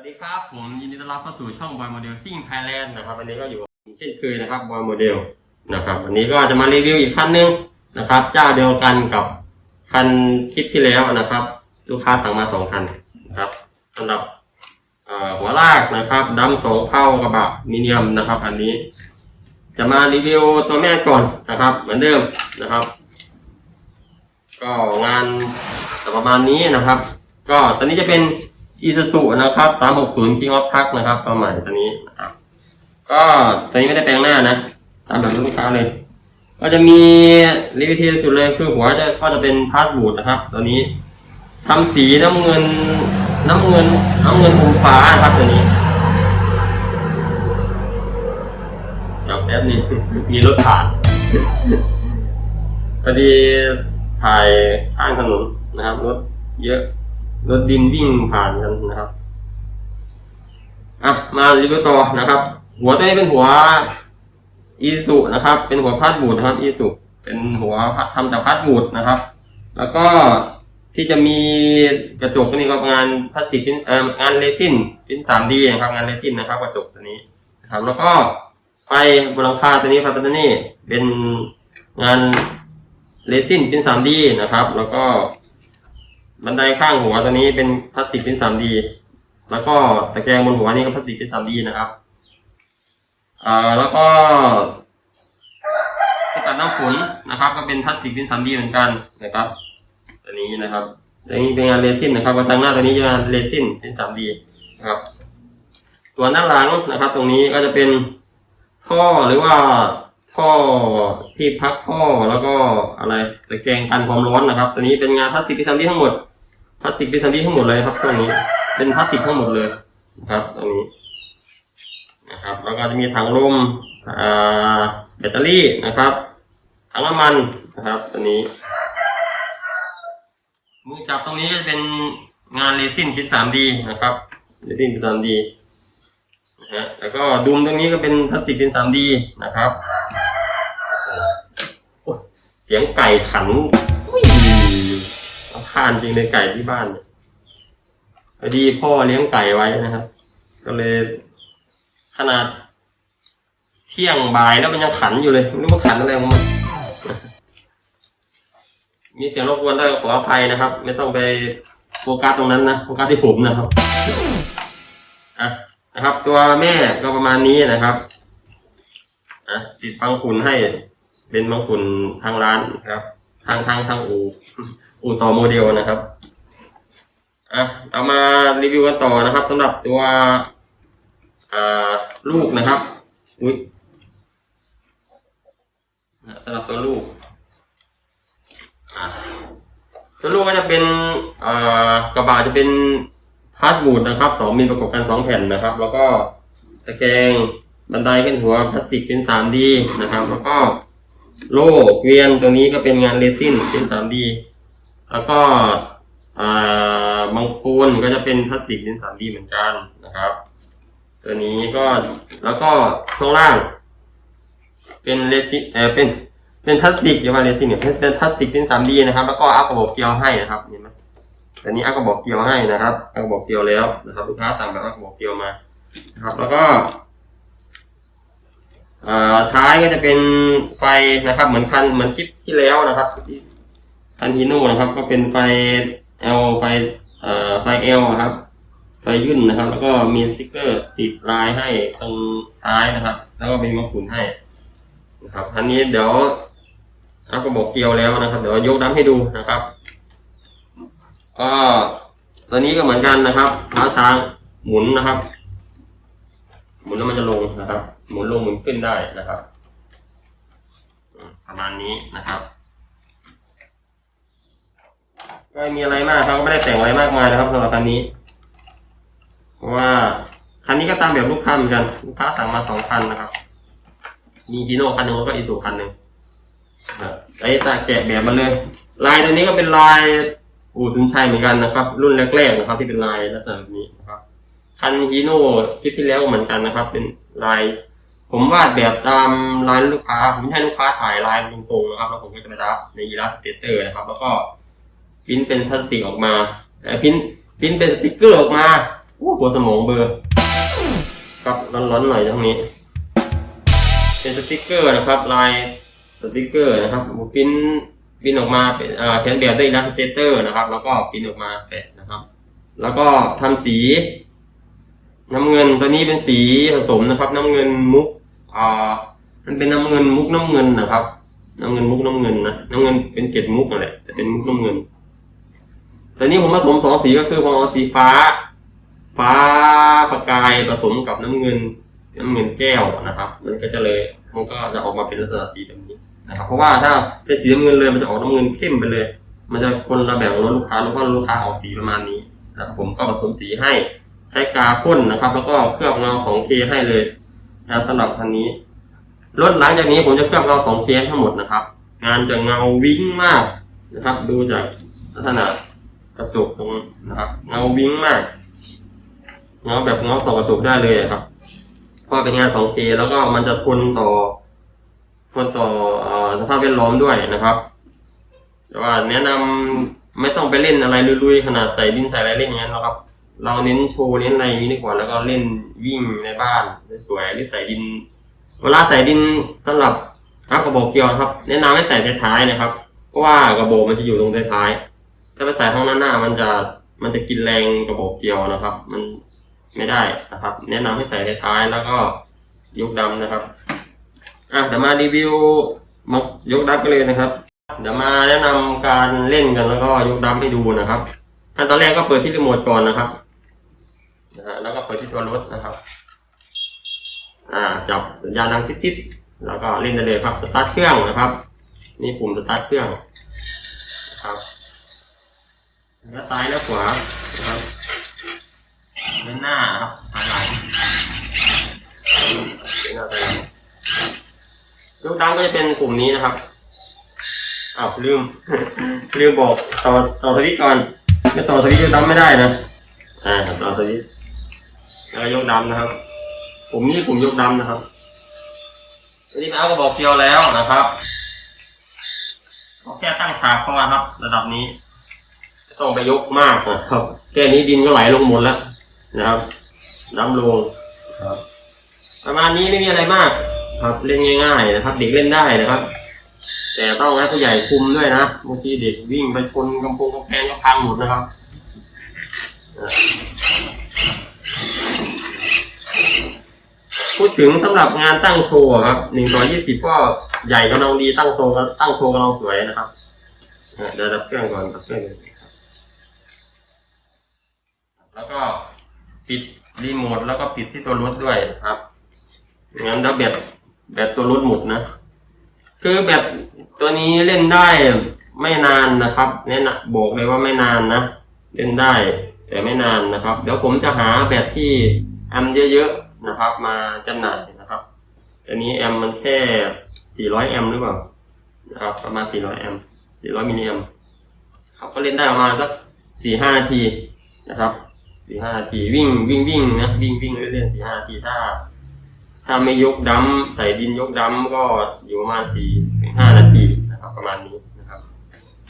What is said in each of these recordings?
สวัสดีครับ ผมยินดีต้อนรับเข้าสู่ช่องบอยโมเดลซิ่งไทยแลนด์นะครับวันนี้ก็อยู่เช่นเคยนะครับบอยโมเดลนะครับวันนี้ก็จะมารีวิวอีกคันนึงนะครับเจ้าเดียวกันกับคันคลิปที่แล้วนะครับ ลูกค้าสั่งมาสองคันนะครับสำหรับหัวลากนะครับดำสองเผากระบะมีเนียมนะครับ อันนี้ จะมารีวิวตัวแม่ก่อนนะครับ เหมือนเดิมนะครับ ก็งานประมาณนี้นะครับ ก็ตอนนี้จะเป็น อีซูซูนะครับ360 King of Truck นะครับตัวใหม่ตัวนี้นะครับก็ตัวนี้ไม่ได้แปลงหน้านะ ตามแบบลูกค้าเลย ก็จะมีรีวิวที่สุดเลยคือหัวจะก็จะเป็นพาสบูดนะครับ ตัวนี้ทำสีน้ำเงิน น้ำเงิน น้ำเงินอมฟ้าครับตัวนี้เดี๋ยวแป๊บนี้มีรถผ่านพอดีถ่ายข้างถนนนะครับรถเยอะ รถดินวิ่งผ่านกันนะครับ อะ มารีวิวต่อนะครับ หัวตัวนี้เป็นหัวอีสุนะครับ เป็นหัวพัดบูดนะครับอีสุเป็นหัวพัดทำจากพัดบูดนะครับ แล้วก็ที่จะมีกระจกตัวนี้ก็งานพลาสติกเป็นเอ่องานเรซินเป็นสามดีนะครับงานเรซินนะครับ กระจกตัวนี้นะครับแล้วก็ไฟบนหลังคาตัวนี้ไฟตัวนี้เป็นงานเรซินเป็นสามดีนะครับ แล้วก็ บันไดข้างหัวตัวนี้เป็นพลาสติกเป็น 3D แล้วก็ตะแกรงบนหัวนี่ก็พลาสติกเป็น 3D นะครับอ่าแล้วก็ที่ตัดน้ำฝนนะครับ ก็เป็นพลาสติกเป็น 3D เหมือนกันนะครับ ตัวนี้นะครับตัวนี้เป็นงานเรซินนะครับกระจังหน้าตัวนี้จะงานเรซินเป็น 3D นะครับส่วนด้านหลังนะครับ ตรงนี้ก็จะเป็นท่อหรือว่าท่อที่พักท่อแล้วก็อะไรตะแกรงกันความร้อนนะครับ ตัวนี้เป็นงานพลาสติกพิซัมดีทั้งหมด พลาสติกพิซัมดีทั้งหมดเลยครับตัวนี้ เป็นพลาสติกทั้งหมดเลยนะครับตรงนี้นะครับ แล้วก็จะมีถังลมอ่าแบตเตอรี่นะครับถังน้ำมันนะครับตัวนี้ มือจับตรงนี้ก็จะเป็นงานเรซินเป็น 3D นะครับเรซินเป็น 3D นะฮะแล้วก็ดุมตรงนี้ก็เป็นพลาสติกเป็น 3D นะครับโอ้เสียงไก่ขัน อุ้ยรำคาญจริงเลยไก่ที่บ้านพอดีพ่อเลี้ยงไก่ไว้นะครับ ก็เลย ขนาด เที่ยงบ่ายแล้วมันยังขันอยู่เลยไม่รู้ว่าขันอะไรของมันมีเสียงรบกวนด้ขออภัยนะครับ ไม่ต้องไปโฟกัสตรงนั้นนะโฟกัสที่ผมนะครับอะนะครับ ตัวแม่ก็ประมาณนี้นะครับอะติดบังขุนให้เป็นบังขุนทางร้านนะครับ ทางทางทางอู อู่ต่อโมเดลนะครับอะเอามารีวิวกันต่อนะครับสำหรับตัวอ่าลูกนะครับ อุ้ยสำหรับตัวลูกอะตัวลูกก็จะเป็นอ่อกระบะจะเป็นพาสบูดนะครับสองมิลประกอบกันสองแผ่นนะครับ แล้วก็ตะแกรงบันไดขึ้นหัวพลาสติกเป็นสามดีนะครับ แล้วก็โล่เกวียนตัวนี้ก็เป็นงานเรซินเป็นสามดี แล้วก็บางโคนก็จะเป็นพลาสติกเป็นสามดีเหมือนกันนะครับ ตัวนี้ก็แล้วก็ช่วงล่าง เป็นเรซิเออเป็นเป็นพลาสติกอย่าว่าเรซินเนี่ยเป็นพลาสติกเป็น 3D นะครับ แล้วก็อัพกระบอกเกลียวให้นะครับเห็นไหมแต่นี้อัพกระบอกเกลียวให้นะครับอัพกระบอกเกลียวแล้วนะครับลูกค้าสั่งแบบอัพกระบอกเกลียวมานะครับ แล้วก็ท้ายก็จะเป็นไฟนะครับ เหมือนคันเหมือนคลิปที่แล้วนะครับ คันฮีโน่นะครับ ก็เป็นไฟ L ไฟเอ่อไฟ L ครับ ไฟยุ่นนะครับ แล้วก็มีสติ๊กเกอร์ติดลายให้ตรงท้ายนะครับ แล้วก็เป็นมะขุนให้นะครับอันนี้เดี๋ยวอัพก็บอกเกียวแล้วนะครับ เดี๋ยวยกน้ำให้ดูนะครับ ก็ตัวนี้ก็เหมือนกันนะครับเท้าช้างหมุนนะครับ หมุนแล้วมันจะลงนะครับ หมุนลงหมุนขึ้นได้นะครับ ประมาณนี้นะครับ ไม่มีอะไรมากครับก็ไม่ได้แต่งอะไรมากมายนะครับสำหรับคันนี้เพราะว่าคันนี้ก็ตามแบบลูกค้าเหมือนกันลูกค้าสั่งมาสองคันนะครับ มีจีโน่คันหนึ่งแล้วก็อีซูคันหนึ่งครับไอ้ตาแกะแบบมันเลย ลายตัวนี้ก็เป็นลายอู่สุนชัยเหมือนกันนะครับ รุ่นแรกๆนะครับ ที่เป็นลายลักษณะแบบนี้นะครับคันฮีโน่คลิปที่แล้วเหมือนกันนะครับ เป็นลาย ผมวาดแบบตามลายลูกค้า ผมให้ลูกค้าถ่ายลายตรงๆนะครับ แล้วผมก็จะไปรับในอีลาสเตเตอร์นะครับ แล้วก็ พิมพ์เป็นพลาสติกออกมาพิมพ์พิมพ์เป็นสติกเกอร์ออกมาโอ้ปวสมองเบอร์กับร้อนๆหน่อยตรงนี้ เป็นสติกเกอร์นะครับ ลายสติกเกอร์นะครับปริ้นปริ้นออกมาเป็นเอ่อเขียนแบบด้วยอิลลัสเตเตอร์นะครับ แล้วก็ปริ้นออกมาแปะนะครับ แล้วก็ทำสี น้ำเงินตัวนี้เป็นสีผสมนะครับ น้ำเงินมุกอ่ามันเป็นน้ำเงินมุกน้ำเงินนะครับ น้ำเงินมุกน้ำเงินนะน้ำเงินเป็นเกล็ดมุกนั่นแหละแต่เป็นมุกน้ำเงิน แตัวนี้ผมผสมสองสีก็คือผมเอาสีฟ้า ฟ้าประกายผสมกับน้ำเงินน้ำเงินแก้วนะครับ มันก็จะเลยมันก็จะออกมาเป็นลักษณะสีแบบนี้นะครับ เพราะว่าถ้าเป็นสีน้ำเงินเลยมันจะออกน้ำเงินเข้มไปเลย มันจะคนละแบบกับรถลูกค้ารถว่าลูกค้าออกสีประมาณนี้นะครับผมก็ผสมสีให้ใช้กาพ่นนะครับ แล้วก็เคลือบเงา 2K ให้เลยนะสำหรับคันนี้รถหลังจากนี้ผมจะเคลือบเงา 2K ทั้งหมดนะครับ งานจะเงาวิ่งมากนะครับ ดูจากลักษณะ กระจกตรงนะครับเงาวิ่งมากเงาแบบเงาสองกระจกได้เลยครับเพราะเป็นงาน 2K แล้วก็มันจะทนต่อทนต่ออสภาพแวดล้อมด้วยนะครับ แต่ว่าแนะนำไม่ต้องไปเล่นอะไรลุยๆขนาดใส่ดินใส่อะไรเล่นงั้นหรอกครับ เราเน้นโชว์เน้นอะไรอย่างนี้ดีกว่าแล้วก็เล่นวิ่งในบ้านสวยหรือใส่ดิน เวลาใส่ดินสำหรับรับกระบอกเกลียวครับ แนะนำให้ใส่ท้ายนะครับ เพราะว่ากระบอกมันจะอยู่ตรงท้าย ถ้าไปใส่ข้างหน้าหน้ามันจะมันจะกินแรงกระบอกเกียวนะครับ มันไม่ได้นะครับ แนะนำให้ใส่ท้ายๆแล้วก็ยกดำนะครับ อะเดี๋ยวมารีวิวมายกดับกันเลยนะครับ เดี๋ยวมาแนะนำการเล่นกันแล้วก็ยกดัมให้ดูนะครับขั้นตอนแรกก็เปิดที่รีโมทก่อนนะครับนะฮะแล้วก็เปิดที่ตัวรถนะครับ อ่าจับสัญญาณดังติ๊ดๆแล้วก็เล่นได้เลยครับสตาร์ทเครื่องนะครับ นี่ปุ่มสตาร์ทเครื่องนะครับ แล้วซ้ายและขวานะครับเดินหน้าครับหันหลังเดินหน้าไปลังยกดัมก็จะเป็นปุ่มนี้นะครับอ้าวลืม ลืมบอกต่อต่อสวิตก่อนไม่ต่อสวิตช์จะดำไม่ได้นะอ่าต่อสวิตแล้วยกดำนะครับผมนี้กลุ่มยกดำนะครับอันนี้เอากระบอกเกียวแล้วนะครับก็แค่ตั้งฉากพอครับ ระดับนี้ ต้องไปยกมากนะครับแค่นี้ดินก็ไหลลงหมดแล้วนะครับดำลงครับ ประมาณนี้ไม่มีอะไรมาก ครับเล่นง่ายๆนะครับ เด็กเล่นได้นะครับ แต่ต้องให้ผู้ใหญ่คุมด้วยนะบางทีเด็กวิ่งไปชนกำโพงกำแพงก็พังหมดนะครับอะพูดถึงสำหรับงานตั้งโชว์ครับหนึ่งร้อยยี่สิบก็ใหญ่กำลังดีตั้งโชว์ก็ตั้งโชว์กำลังสวยนะครับอะเดี๋ยวดับเครื่องก่อนดับเครื่องก่อน แล้วก็ปิดรีโมทแล้วก็ปิดที่ตัวรถด้วยครับงั้นเดี๋ยวแบตแบตตัวรถหมดนะ คือแบบตัวนี้เล่นได้ไม่นานนะครับแนะนำบอกเลยว่าไม่นานนะเล่นได้ แต่ไม่นานนะครับ เดี๋ยวผมจะหาแบตที่แอมเยอะๆนะครับ มาจำหน่ายนะครับอันนี้แอมมันแค่ 400 แอมหรือเปล่านะครับประมาณ 400 แอม 400 มิลลิแอมครับก็เล่นได้ประมาณสัก 4-5 นาทีนะครับ 4-5นาทีวิ่งวิ่งวิ่งนะวิ่งวิ่งเล่นๆ4-5นาทีถ้า ถ้าไม่ยกดัมใส่ดินยกดัมก็อยู่ประมาณสี่ถึงห้านาทีนะครับ ประมาณนี้นะครับ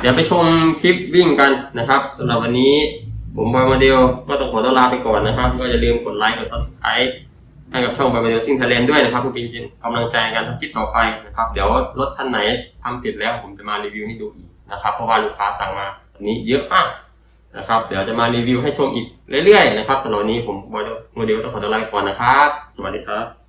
เดี๋ยวไปชมคลิปวิ่งกันนะครับสำหรับวันนี้ผมบอยโมเดลก็ต้องขอตัวลาไปก่อนนะครับ ก็อย่าลืมกดไลค์กด subscribe ให้กับช่องบอยโมเดลซิ่งทะเลนด้วยนะครับเพื่อเป็นกำลังใจการทำคลิปต่อไปนะครับ เดี๋ยวรถคันไหนทำเสร็จแล้วผมจะมารีวิวให้ดูอีกนะครับ เพราะว่าลูกค้าสั่งมาวันนี้เยอะมาก นะครับ เดี๋ยวจะมารีวิวให้ชมอีกเรื่อยๆนะครับสำหรับวันนี้ผมบอยโมเดลต้องขอตัวลาไปก่อนนะครับ สวัสดีครับ